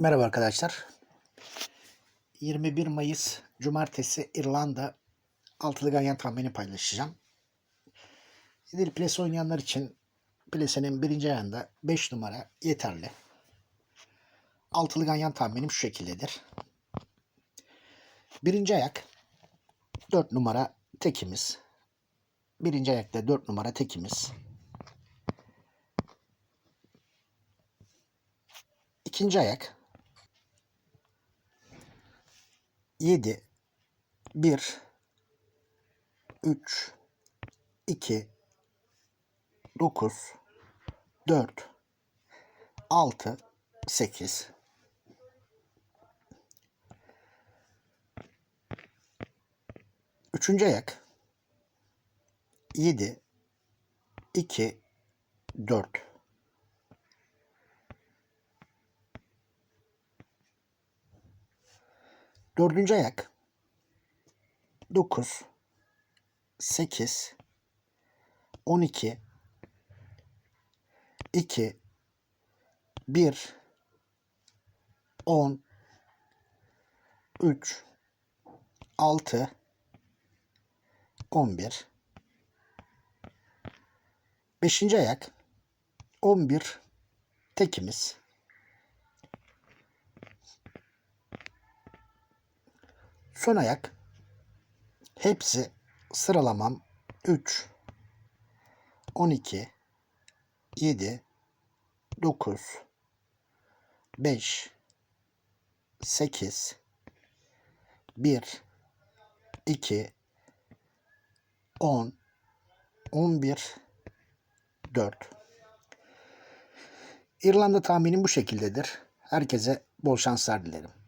Merhaba arkadaşlar. 21 Mayıs Cumartesi İrlanda altılı ganyan tahmini paylaşacağım. İdil Plase oynayanlar için Plase'nin birinci ayağında 5 numara yeterli. Altılı ganyan tahminim şu şekildedir. Birinci ayak 4 numara tekimiz. Birinci ayakta 4 numara tekimiz. İkinci ayak 7 1 3 2 9 4 6 8 Üçüncü ayak. 7 2 4 Dördüncü ayak. 9 8 12 2 1 10 3 6 11 Beşinci ayak. 11 tekimiz Son ayak. Hepsi sıralamam. 3 12 7 9 5 8 1 2 10 11 4 İrlanda tahminim bu şekildedir. Herkese bol şanslar dilerim.